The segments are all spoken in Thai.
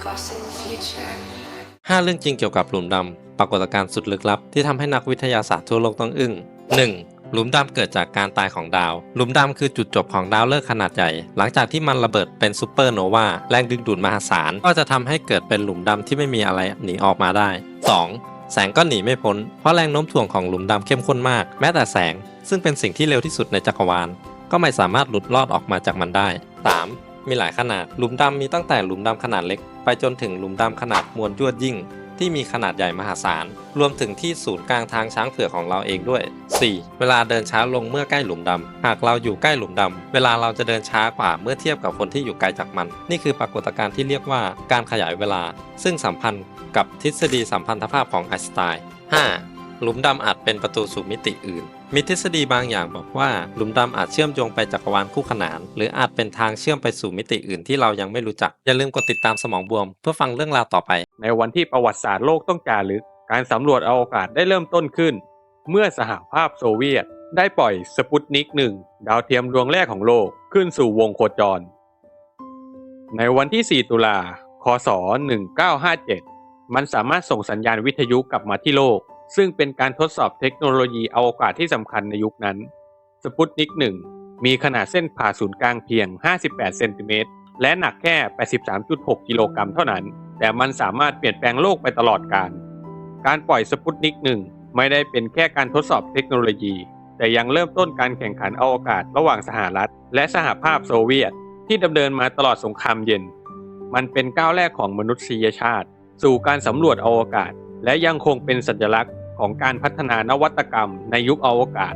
5 เรื่องจริงเกี่ยวกับหลุมดำปรากฏการณ์สุดลึกลับ ที่ทำให้นักวิทยาศาสตร์ทั่วโลกต้องอึ้ง 1. หลุมดำเกิดจากการตายของดาว หลุมดำคือจุดจบของดาวฤกษ์ขนาดใหญ่ หลังจากที่มันระเบิดเป็นซูเปอร์โนวาแรงดึงดูดมหาศาล ก็จะทำให้เกิดเป็นหลุมดำที่ไม่มีอะไรหนีออกมาได้ 2. แสงก็หนีไม่พ้น เพราะแรงโน้มถ่วงของหลุมดำเข้มข้นมาก แม้แต่แสง ซึ่งเป็นสิ่งที่เร็วที่สุดในจักรวาล ก็ไม่สามารถหลุดรอดออกมาจากมันได้ 3. มีหลายขนาด หลุมดำมีตั้งแต่หลุมดำขนาดเล็ก ไปจนถึงหลุมดำขนาดมวลยวดยิ่ง ที่มีขนาดใหญ่มหาศาล รวมถึงที่ศูนย์กลางทางช้างเผือกของเราเองด้วย 4. เวลาเดินช้าลงเมื่อใกล้หลุมดำ หากเราอยู่ใกล้หลุมดำ เวลาเราจะเดินช้ากว่าเมื่อเทียบกับคนที่อยู่ไกลจากมัน นี่คือปรากฏการณ์ที่เรียกว่าการขยายเวลา ซึ่งสัมพันธ์กับทฤษฎีสัมพันธภาพของไอน์สไตน์ 5. หลุมดำอาจเป็นประตูสู่มิติอื่น มีทฤษฎีบางอย่างบอกว่าหลุมดำอาจเชื่อมโยงไปจักรวาลคู่ขนาน หรืออาจเป็นทางเชื่อมไปสู่มิติอื่นที่เรายังไม่รู้จัก อย่าลืมกดติดตามสมองบวม เพื่อฟังเรื่องราวต่อไป ในวันที่ประวัติศาสตร์โลกต้องจารึกการสำรวจอวกาศได้เริ่มต้นขึ้น เมื่อสหภาพโซเวียต ได้ปล่อยสปุตนิกหนึ่งดาวเทียมดวงแรกของโลกขึ้นสู่วงโคจร ในวันที่ 4 ตุลา คศ 1957 มันสามารถส่งสัญญาณวิทยุกลับมาที่โลก ซึ่งเป็นการทดสอบเทคโนโลยีอวกาศที่สำคัญในยุคนั้น สปุตนิกหนึ่งมีขนาดเส้นผ่าศูนย์กลางเพียง 58 เซนติเมตร และหนักแค่ 83.6 กิโลกรัมเท่านั้น แต่มันสามารถเปลี่ยนแปลงโลกไปตลอดกาลการปล่อยสปุตนิกหนึ่งไม่ได้เป็นแค่การทดสอบเทคโนโลยี แต่ยังเริ่มต้นการแข่งขันอวกาศระหว่างสหรัฐ และสหภาพโซเวียต ที่ดำเนินมาตลอดสงครามเย็น มันเป็นก้าวแรกของมนุษยชาติ สู่การสำรวจอวกาศ และยังคงเป็นสัญลักษณ ของการพัฒนานวัตกรรมในยุคอวกาศ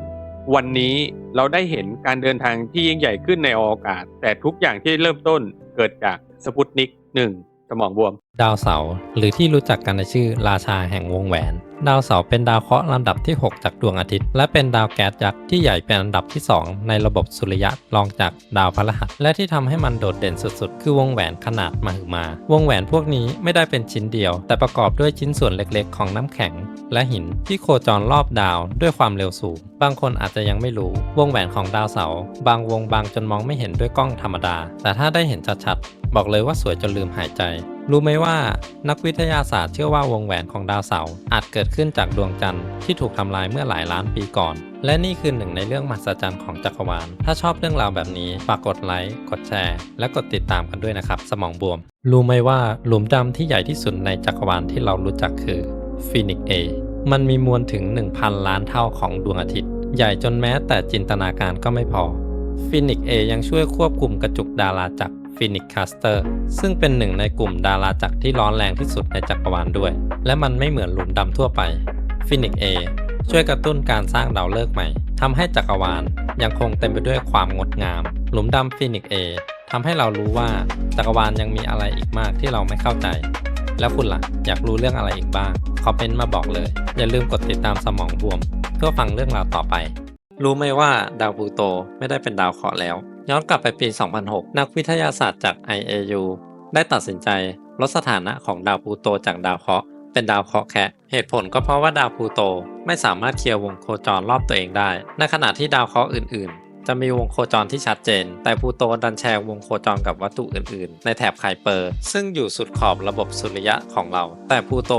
วันนี้เราได้เห็นการเดินทางที่ยิ่งใหญ่ขึ้นในอวกาศ แต่ทุกอย่างที่เริ่มต้นเกิดจากสปุตนิกหนึ่งสมองบวม ดาวเสาร์หรือที่รู้จักกันในชื่อราชาแห่งวงแหวน ดาวเสาร์เป็นดาวเคราะห์ลำดับที่ 6 จากดวงอาทิตย์ และเป็นดาวแก๊สยักษ์ที่ใหญ่เป็นอันดับที่ 2 ในระบบสุริยะรองจากดาวพฤหัส และที่ทำให้มันโดดเด่นสุดๆ คือวงแหวนขนาดมหึมา วงแหวนพวกนี้ไม่ได้เป็นชิ้นเดียว แต่ประกอบด้วยชิ้นส่วนเล็กๆ ของน้ำแข็ง และหินที่โคจรรอบดาวด้วยความเร็วสูง บางคนอาจจะยังไม่รู้ วงแหวนของดาวเสาร์บางวงบางจนมองไม่เห็นด้วยกล้องธรรมดา แต่ถ้าได้เห็นชัดๆบอกเลยว่าสวยจนลืมหายใจ รู้ไหมว่านักวิทยาศาสตร์เชื่อว่าวงแหวนของดาวเสาร์อาจเกิดขึ้นจากดวงจันทร์ที่ถูกทำลายเมื่อหลายล้านปีก่อน และนี่คือหนึ่งในเรื่องมหัศจรรย์ของจักรวาล ถ้าชอบเรื่องราวแบบนี้ฝากกดไลค์ กดแชร์ และกดติดตามกันด้วยนะครับ สมองบวม รู้ไหมว่าหลุมดำที่ใหญ่ที่สุดในจักรวาลที่เรารู้จักคือฟีนิกเอมันมีมวลถึง 1,000 ล้านเท่าของดวงอาทิตย์ ใหญ่จนแม้แต่จินตนาการก็ไม่พอฟินิกเอยังช่วยควบคุมกระจุกดาราจักร ฟินิกคาสเตอร์ซึ่งเป็นหนึ่งในกลุ่มดาราจักรที่ร้อนแรงที่สุดในจักรวาลด้วย และมันไม่เหมือนหลุมดำทั่วไปฟินิกเอช่วยกระตุ้นการสร้างดาวฤกษ์ใหม่ทำให้จักรวาลยังคงเต็มไปด้วยความงดงาม หลุมดำฟินิกเอทำให้เรารู้ว่าจักรวาลยังมีอะไรอีกมากที่เราไม่เข้าใจ แล้วคุณล่ะ อยากรู้เรื่องอะไรอีกบ้าง คอมเมนต์มาบอกเลย อย่าลืมกดติดตามสมองบวม เพื่อฟังเรื่องราวต่อไป รู้ไหมว่าดาวพลูโตไม่ได้เป็นดาวเคราะห์แล้ว ย้อนกลับไปปี 2006 นักวิทยาศาสตร์จาก IAU ได้ตัดสินใจลดสถานะของดาวพลูโตจากดาวเคราะห์เป็นดาวเคราะห์แคะ เหตุผลก็เพราะว่าดาวพลูโตไม่สามารถเคลียร์วงโคจรรอบตัวเองได้ ในขณะที่ดาวเคราะห์อื่น จะมีวงโคจรที่ชัดเจน แต่พลูโตดันแชร์วงโคจรกับวัตถุอื่นๆ ในแถบไคเปอร์ ซึ่งอยู่สุดขอบระบบสุริยะของเรา แต่พลูโต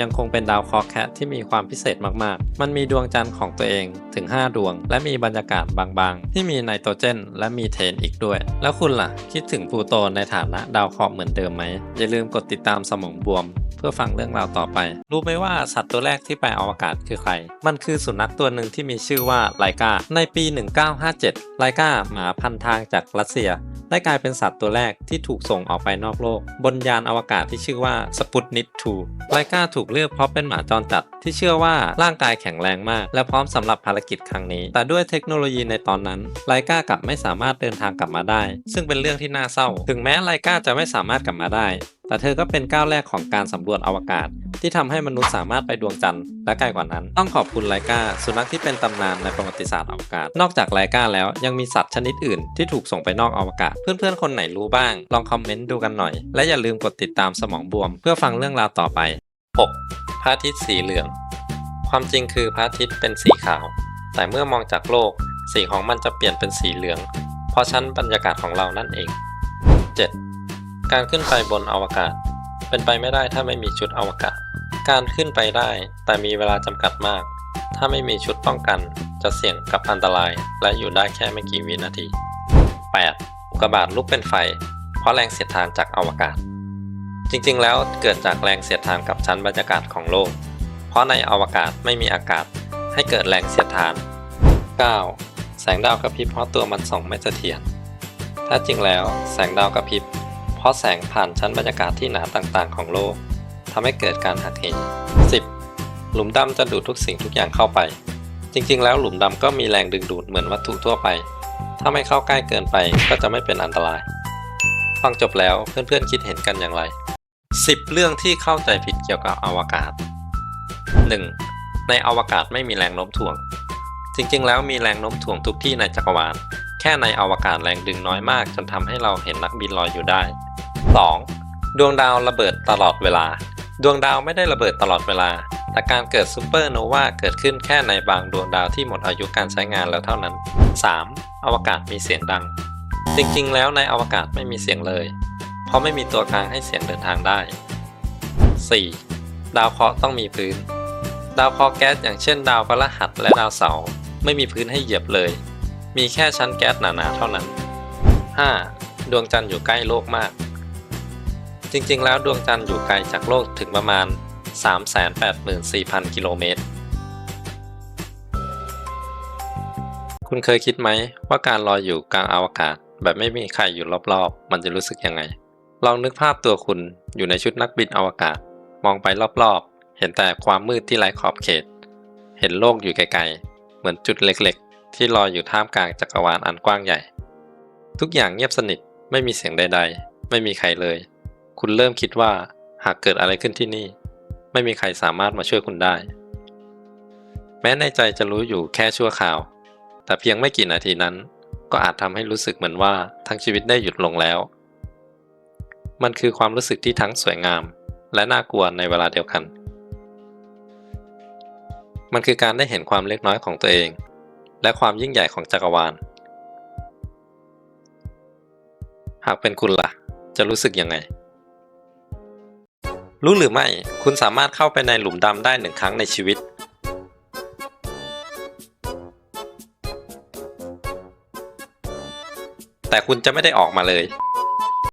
ยังคงเป็นดาวเคราะห์แคะที่มีความพิเศษมากๆ มันมีดวงจันทร์ของตัวเองถึง 5 ดวง และมีบรรยากาศบางๆ ที่มีไนโตรเจน และมีเทนอีกด้วย แล้วคุณล่ะ คิดถึงพลูโตในฐานะดาวเคราะห์เหมือนเดิมไหมอย่าลืมกดติดตามสมองบวมเพื่อฟังเรื่องราวต่อไป รู้ไหมว่าสัตว์ตัวแรกที่ไปอวกาศคือใคร มันคือสุนัขตัวหนึ่งที่มีชื่อว่าไลกา ในปี 1957ไลกาหมาพันทางจากรัสเซีย ได้กลายเป็นสัตว์ตัวแรกที่ถูกส่งออกไปนอกโลก บนยานอวกาศที่ชื่อว่าสปุตนิก2ไลกาถูกเลือกเพราะเป็นหมาจรจัดที่เชื่อว่าร่างกายแข็งแรงมาก และพร้อมสำหรับภารกิจครั้งนี้ แต่ด้วยเทคโนโลยีในตอนนั้นไลกากลับไม่สามารถเดินทางกลับมาได้ ซึ่งเป็นเรื่องที่น่าเศร้า ถึงแม้ไลกาจะไม่สามารถกลับมาได้ แต่เธอก็เป็นก้าวแรกของการสำรวจอวกาศ ที่ทำให้มนุษย์สามารถไปดวงจันทร์และไกลกว่านั้น ต้องขอบคุณไลกาสุนัขที่เป็นตำนานในประวัติศาสตร์อวกาศ นอกจากไลกาแล้วยังมีสัตว์ชนิดอื่นที่ถูกส่งไปนอกอวกาศ เพื่อนๆคนไหนรู้บ้าง ลองคอมเมนต์ดูกันหน่อย และอย่าลืมกดติดตามสมองบวม เพื่อฟังเรื่องราวต่อไป 6. พระอาทิตย์สีเหลือง ความจริงคือพระอาทิตย์เป็นสีขาว แต่เมื่อมองจากโลก สีของมันจะเปลี่ยนเป็นสีเหลือง เพราะชั้นบรรยากาศของเรานั่นเอง 7. การขึ้นไปบนอวกาศ เป็นไปไม่ได้ถ้าไม่มีชุดอวกาศ การขึ้นไปได้แต่มีเวลาจำกัดมาก ถ้าไม่มีชุดป้องกันจะเสี่ยงกับอันตราย และอยู่ได้แค่ไม่กี่วินาที 8. อุกกาบาตลุกเป็นไฟ เพราะแรงเสียดทานจากอวกาศ จริงๆ แล้วเกิดจากแรงเสียดทานกับชั้นบรรยากาศของโลก เพราะในอวกาศไม่มีอากาศให้เกิดแรงเสียดทาน 9. แสงดาวกระพริบเพราะตัวมันส่องไม่เสถียรแท้จริงแล้วแสงดาวกระพริบ เพราะแสงผ่านชั้นบรรยากาศที่หนาต่างๆ ของโลกทำให้เกิดการหักเห 10. หลุมดำจะดูดทุกสิ่งทุกอย่างเข้าไป จริงๆ แล้วหลุมดำก็มีแรงดึงดูดเหมือนวัตถุทั่วไป ถ้าไม่เข้าใกล้เกินไปก็จะไม่เป็นอันตราย ฟังจบแล้วเพื่อนๆคิดเห็นกันอย่างไร 10 เรื่องที่เข้าใจผิดเกี่ยวกับอวกาศ 1. ในอวกาศไม่มีแรงโน้มถ่วง จริงๆ แล้วมีแรงโน้มถ่วงทุกที่ในจักรวาล แค่ในอวกาศแรงดึงน้อยมาก จนทำให้เราเห็นนักบินลอยอยู่ได้ 2. ดวงดาวระเบิดตลอดเวลา ดวงดาวไม่ได้ระเบิดตลอดเวลา แต่การเกิดซูเปอร์โนวาเกิดขึ้นแค่ในบางดวงดาวที่หมดอายุการใช้งานแล้วเท่านั้น 3. อวกาศมีเสียงดัง จริงๆ แล้วในอวกาศไม่มีเสียงเลย เพราะไม่มีตัวกลางให้เสียงเดินทางได้ 4. ดาวเคราะห์ต้องมีพื้น ดาวเคราะห์แก๊สอย่างเช่นดาวพฤหัสและดาวเสาร์ไม่มีพื้นให้เหยียบเลย มีแค่ชั้นแก๊สหนาๆเท่านั้น 5. ดวงจันทร์อยู่ใกล้โลกมาก จริงๆ แล้วดวงจันทร์อยู่ไกลจากโลกถึงประมาณ 384,000 กิโลเมตร คุณเคยคิดไหมว่าการลอยอยู่กลางอวกาศ แบบไม่มีใครอยู่รอบๆ มันจะรู้สึกยังไง ลองนึกภาพตัวคุณอยู่ในชุดนักบินอวกาศ มองไปรอบๆ เห็นแต่ความมืดที่ไร้ขอบเขต เห็นโลกอยู่ไกลๆ เหมือนจุดเล็กๆ ที่ลอยอยู่ท่ามกลางจักรวาลอันกว้างใหญ่ ทุกอย่างเงียบสนิทไม่มีเสียงใด ๆ ไม่มีใครเลย คุณเริ่มคิดว่าหากเกิดอะไรขึ้นที่นี่ ไม่มีใครสามารถมาช่วยคุณได้ แม้ในใจจะรู้อยู่แค่ชั่วคราว แต่เพียงไม่กี่นาทีนั้น ก็อาจทำให้รู้สึกเหมือนว่าทั้งชีวิตได้หยุดลงแล้ว มันคือความรู้สึกที่ทั้งสวยงาม และน่ากลัวในเวลาเดียวกัน มันคือการได้เห็นความเล็กน้อยของตัวเอง และความยิ่งใหญ่ของจักรวาล หากเป็นคุณล่ะ จะรู้สึกยังไง รู้หรือไม่ คุณสามารถเข้าไปในหลุมดำได้หนึ่งครั้งในชีวิต แต่คุณจะไม่ได้ออกมาเลย